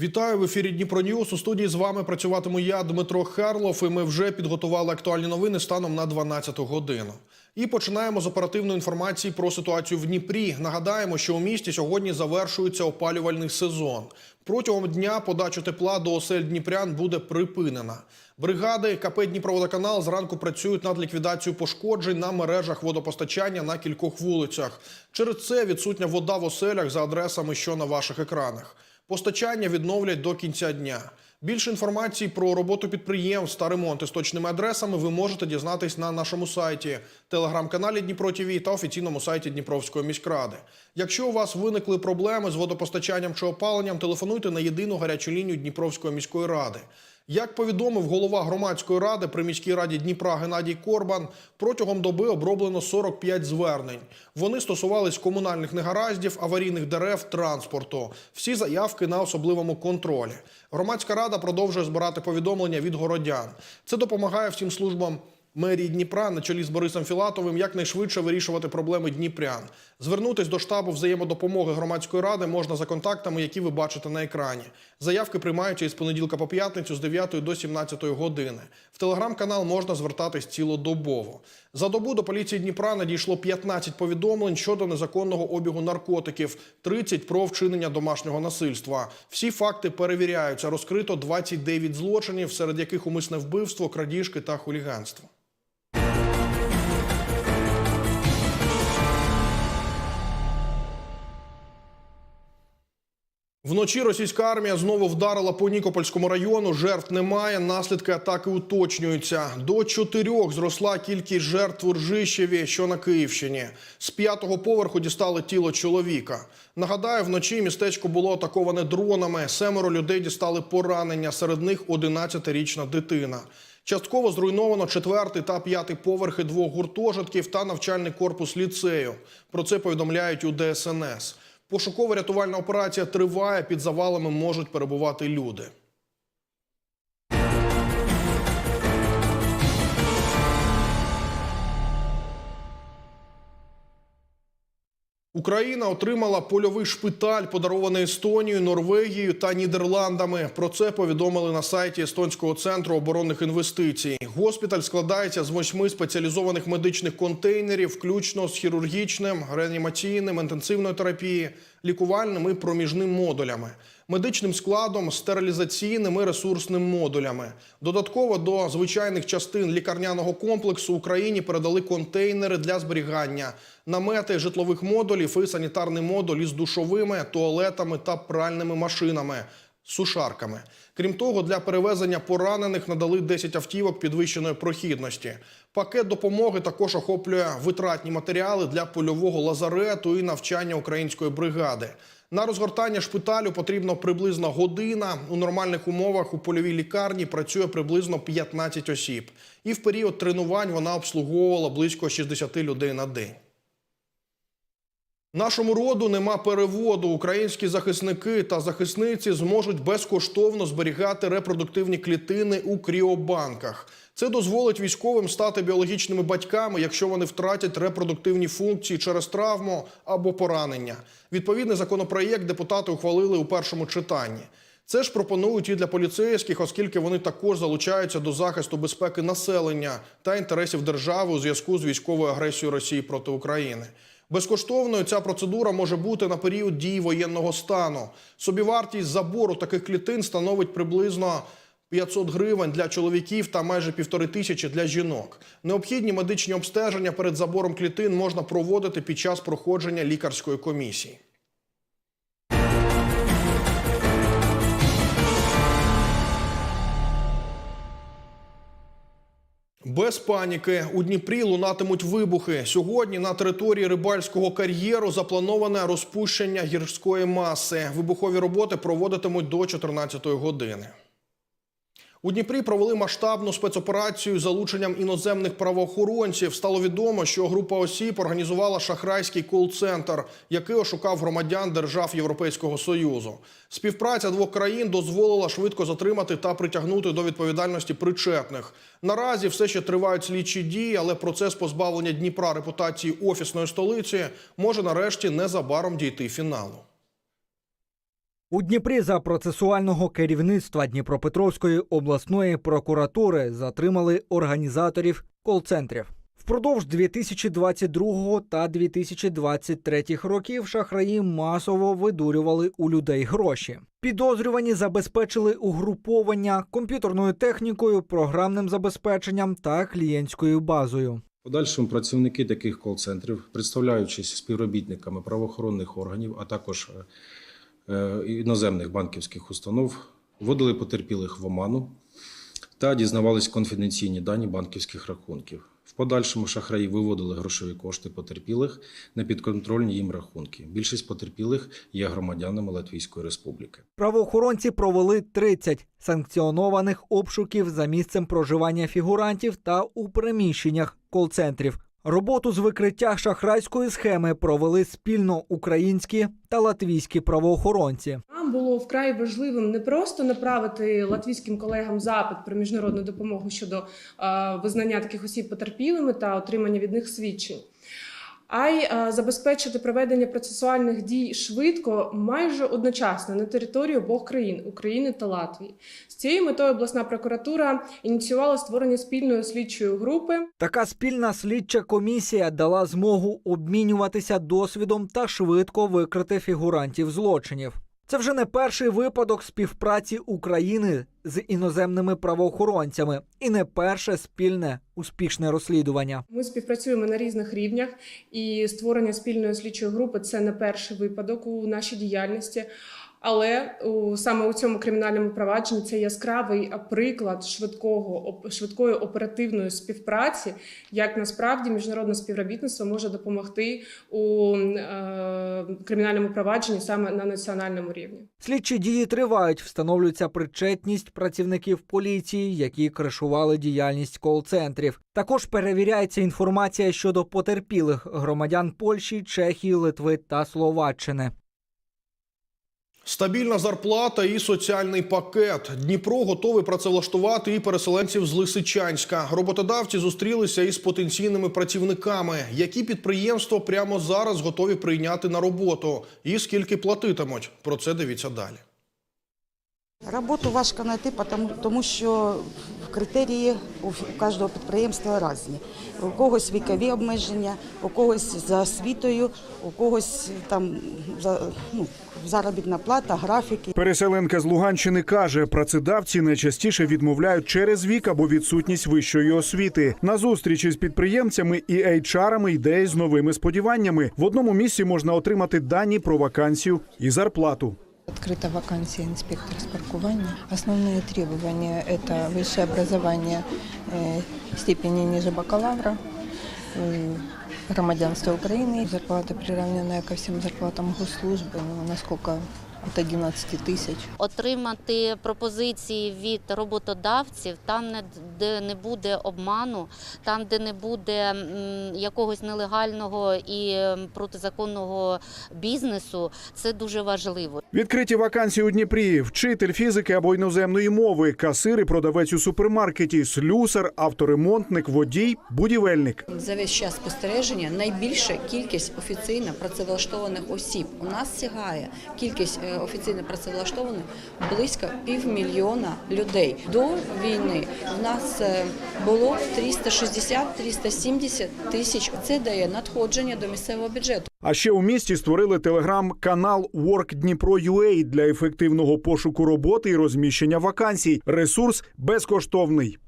Вітаю в ефірі Дніпро Ньюс. У студії з вами працюватиму я, Дмитро Харлов. І ми вже підготували актуальні новини станом на 12 годину. І починаємо з оперативної інформації про ситуацію в Дніпрі. Нагадаємо, що у місті сьогодні завершується опалювальний сезон. Протягом дня подачу тепла до осель Дніпрян буде припинена. Бригади КП Дніпроводоканал зранку працюють над ліквідацією пошкоджень на мережах водопостачання на кількох вулицях. Через це відсутня вода в оселях за адресами, що на ваших екранах. Постачання відновлять до кінця дня. Більше інформації про роботу підприємств та ремонти з точними адресами ви можете дізнатись на нашому сайті, телеграм-каналі Дніпро ТВ та офіційному сайті Дніпровської міськради. Якщо у вас виникли проблеми з водопостачанням чи опаленням, телефонуйте на єдину гарячу лінію Дніпровської міської ради. Як повідомив голова громадської ради при міській раді Дніпра Геннадій Корбан, протягом доби оброблено 45 звернень. Вони стосувались комунальних негараздів, аварійних дерев, транспорту. Всі заявки на особливому контролі. Громадська рада продовжує збирати повідомлення від городян. Це допомагає всім службам мерії Дніпра на чолі з Борисом Філатовим якнайшвидше вирішувати проблеми дніпрян. Звернутись до штабу взаємодопомоги громадської ради можна за контактами, які ви бачите на екрані. Заявки приймаються із понеділка по п'ятницю з 9 до 17 години. В телеграм-канал можна звертатись цілодобово. За добу до поліції Дніпра надійшло 15 повідомлень щодо незаконного обігу наркотиків, 30 про вчинення домашнього насильства. Всі факти перевіряються. Розкрито 29 злочинів, серед яких умисне вбивство, крадіжки та хуліганство. Вночі російська армія знову вдарила по Нікопольському району. Жертв немає. Наслідки атаки уточнюються. До чотирьох зросла кількість жертв у Ржищеві, що на Київщині. З п'ятого поверху дістали тіло чоловіка. Нагадаю, вночі містечко було атаковане дронами. Семеро людей дістали поранення. Серед них 11-річна дитина. Частково зруйновано четвертий та п'ятий поверхи двох гуртожитків та навчальний корпус ліцею. Про це повідомляють у ДСНС. Пошуково-рятувальна операція триває. Під завалами можуть перебувати люди. Україна отримала польовий шпиталь, подарований Естонією, Норвегією та Нідерландами. Про це повідомили на сайті Естонського центру оборонних інвестицій. Госпіталь складається з восьми спеціалізованих медичних контейнерів, включно з хірургічним, реанімаційним, інтенсивної терапії, лікувальним і проміжним модулями, медичним складом, стерилізаційним і ресурсним модулями. Додатково до звичайних частин лікарняного комплексу Україні передали контейнери для зберігання, намети житлових модулів і санітарний модуль із душовими, туалетами та пральними машинами. Сушарками. Крім того, для перевезення поранених надали 10 автівок підвищеної прохідності. Пакет допомоги також охоплює витратні матеріали для польового лазарету і навчання української бригади. На розгортання шпиталю потрібно приблизно година. У нормальних умовах у польовій лікарні працює приблизно 15 осіб. І в період тренувань вона обслуговувала близько 60 людей на день. Нашому роду нема переводу. Українські захисники та захисниці зможуть безкоштовно зберігати репродуктивні клітини у кріобанках. Це дозволить військовим стати біологічними батьками, якщо вони втратять репродуктивні функції через травму або поранення. Відповідний законопроєкт депутати ухвалили у першому читанні. Це ж пропонують і для поліцейських, оскільки вони також залучаються до захисту безпеки населення та інтересів держави у зв'язку з військовою агресією Росії проти України. Безкоштовною ця процедура може бути на період дії воєнного стану. Собівартість забору таких клітин становить приблизно 500 гривень для чоловіків та майже півтори тисячі для жінок. Необхідні медичні обстеження перед забором клітин можна проводити під час проходження лікарської комісії. Без паніки у Дніпрі лунатимуть вибухи. Сьогодні на території рибальського кар'єру заплановане розпущення гірської маси. Вибухові роботи проводитимуть до 14-ї години. У Дніпрі провели масштабну спецоперацію з залученням іноземних правоохоронців. Стало відомо, що група осіб організувала шахрайський кол-центр, який ошукав громадян держав Європейського союзу. Співпраця двох країн дозволила швидко затримати та притягнути до відповідальності причетних. Наразі все ще тривають слідчі дії, але процес позбавлення Дніпра репутації офісної столиці може нарешті незабаром дійти фіналу. У Дніпрі за процесуального керівництва Дніпропетровської обласної прокуратури затримали організаторів кол-центрів. Впродовж 2022 та 2023 років шахраї масово видурювали у людей гроші. Підозрювані забезпечили угруповання комп'ютерною технікою, програмним забезпеченням та клієнтською базою. Подальшому працівники таких кол-центрів, представляючись співробітниками правоохоронних органів, а також е, іноземних банківських установ, вводили потерпілих в оману та дізнавались конфіденційні дані банківських рахунків. В подальшому шахраї виводили грошові кошти потерпілих на підконтрольні їм рахунки. Більшість потерпілих є громадянами Латвійської Республіки. Правоохоронці провели 30 санкціонованих обшуків за місцем проживання фігурантів та у приміщеннях кол-центрів. Роботу з викриття шахрайської схеми провели спільно українські та латвійські правоохоронці. Нам було вкрай важливим не просто направити латвійським колегам запит про міжнародну допомогу щодо е, визнання таких осіб потерпілими та отримання від них свідчень. А й е, забезпечити проведення процесуальних дій швидко, майже одночасно на території обох країн України та Латвії. З цією метою обласна прокуратура ініціювала створення спільної слідчої групи, Така спільна слідча комісія дала змогу обмінюватися досвідом та швидко викрити фігурантів злочинів. Це вже не перший випадок співпраці України з іноземними правоохоронцями і не перше спільне успішне розслідування. Ми співпрацюємо на різних рівнях, і створення спільної слідчої групи це не перший випадок у нашій діяльності. Але у, саме у цьому кримінальному провадженні це яскравий приклад швидкого швидкої оперативної співпраці, як насправді міжнародне співробітництво може допомогти у е, кримінальному провадженні саме на національному рівні. Слідчі дії тривають, встановлюється причетність працівників поліції, які кришували діяльність кол-центрів. Також перевіряється інформація щодо потерпілих громадян Польщі, Чехії, Литви та Словаччини. Стабільна зарплата і соціальний пакет. Дніпро готовий працевлаштувати і переселенців з Лисичанська. Роботодавці зустрілися із потенційними працівниками, які підприємства прямо зараз готові прийняти на роботу, і скільки платитимуть. Про це дивіться далі. Роботу важко знайти, тому, що критерії у кожного підприємства різні. У когось вікові обмеження, у когось за освітою, у когось там за, ну, заробітна плата, графіки. Переселенка з Луганщини каже, працедавці найчастіше відмовляють через вік або відсутність вищої освіти. На зустрічі з підприємцями і HR-ами йде з новими сподіваннями. В одному місці можна отримати дані про вакансію і зарплату. Открыта вакансия инспектора с паркування. Основные требования – это высшее образование э, степени ниже бакалавра, э, громадянство Украины, зарплата приравненная ко всем зарплатам госслужбы, ну, насколько от 11 тысяч. отримати пропозиції від роботодавців там, не- де не буде обману, там, де не буде якогось нелегального і протизаконного бізнесу, це дуже важливо. Відкриті вакансії у Дніпрі: вчитель фізики або іноземної мови, касир і продавець у супермаркеті, слюсар, авторемонтник, водій, будівельник. За весь час спостереження найбільша кількість офіційно працевлаштованих осіб. У нас сягає кількість е, офіційно працевлаштованих близько півмільйона людей. До війни в нас е, було 360-370 тисяч. Це дає надходження до місцевого бюджету. А ще у місті створили телеграм-канал Work Дніпро.UA для ефективного пошуку роботи і розміщення вакансій. Ресурс безкоштовний.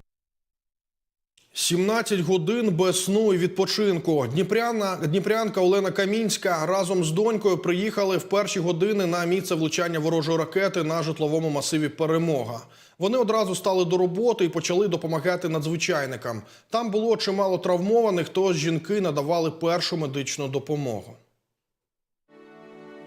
17 годин без сну і відпочинку. Дніпряна Дніпрянка Олена Камінська разом з донькою приїхали в перші години на місце влучання ворожої ракети на житловому масиві Перемога. Вони одразу стали до роботи і почали допомагати надзвичайникам. Там було чимало травмованих, тож жінки надавали першу медичну допомогу.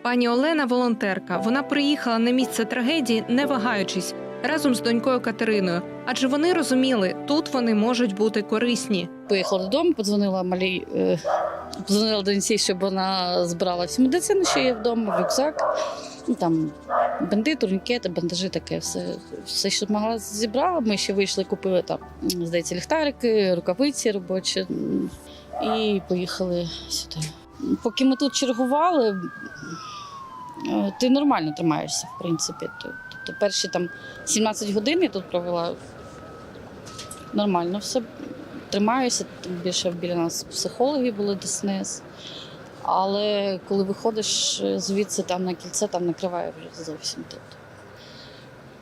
Пані Олена волонтерка. Вона приїхала на місце трагедії, не вагаючись, разом з донькою Катериною. Адже вони розуміли, тут вони можуть бути корисні. Поїхала додому, подзвонила малій, е, подзвонила доньці, щоб вона збирала всю медицину, що є вдома, рюкзак. Ну, там бинти, турнікети, бандажі, таке все. Все, що могла, зібрала. Ми ще вийшли, купили там, здається, ліхтарики, рукавиці робочі і поїхали сюди. Поки ми тут чергували, ти нормально тримаєшся, в принципі. Тобто перші там 17 годин я тут провела нормально все. Тримаюся, тим більше біля нас психологи були ДСНС. Але коли виходиш звідси там на кільце, там накриває вже зовсім тут.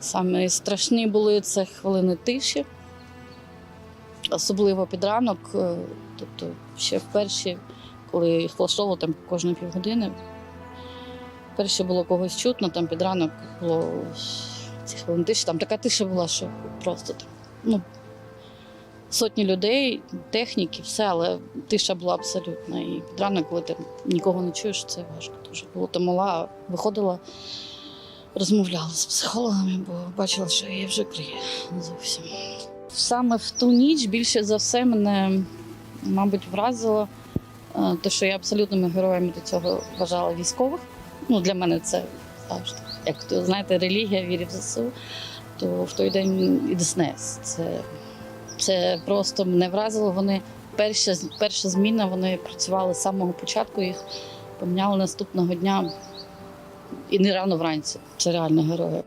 Саме страшні були це хвилини тиші, особливо під ранок, е, тобто ще вперше, коли їх влаштовували там кожні півгодини. Перше було когось чутно, там під ранок було ці хвилини тиші, там така тиша була, що просто там, ну, сотні людей, техніки, все, але тиша була абсолютна. І під ранок, коли ти нікого не чуєш, це важко. Дуже було то мала, виходила, розмовляла з психологами, бо бачила, що її вже криє зовсім. Саме в ту ніч більше за все мене, мабуть, вразило е, те, що я абсолютними героями до цього вважала військових. Ну, для мене це завжди. Як знаєте, релігія вірить в ЗСУ, то в той день і ДСНС. Це це просто мене вразило. Вони перша, перша зміна, вони працювали з самого початку, їх поміняли наступного дня і не рано вранці. Це реально герої.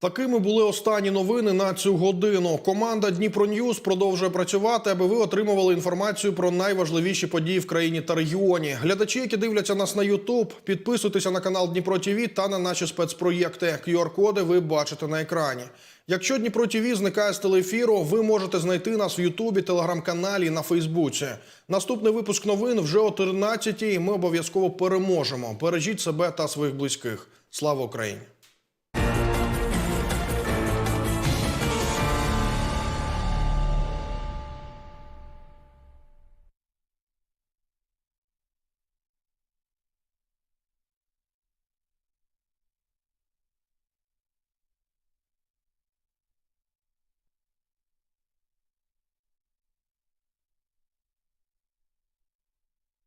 Такими були останні новини на цю годину. Команда Дніпро Ньюз продовжує працювати, аби ви отримували інформацію про найважливіші події в країні та регіоні. Глядачі, які дивляться нас на Ютуб, підписуйтеся на канал Дніпро ТІВІ та на наші спецпроєкти. QR-коди ви бачите на екрані. Якщо Дніпро ТІВІ зникає з телеефіру, ви можете знайти нас в Ютубі, телеграм-каналі і на Фейсбуці. Наступний випуск новин вже о 13-й. Ми обов'язково переможемо. Бережіть себе та своїх близьких. Слава Україні!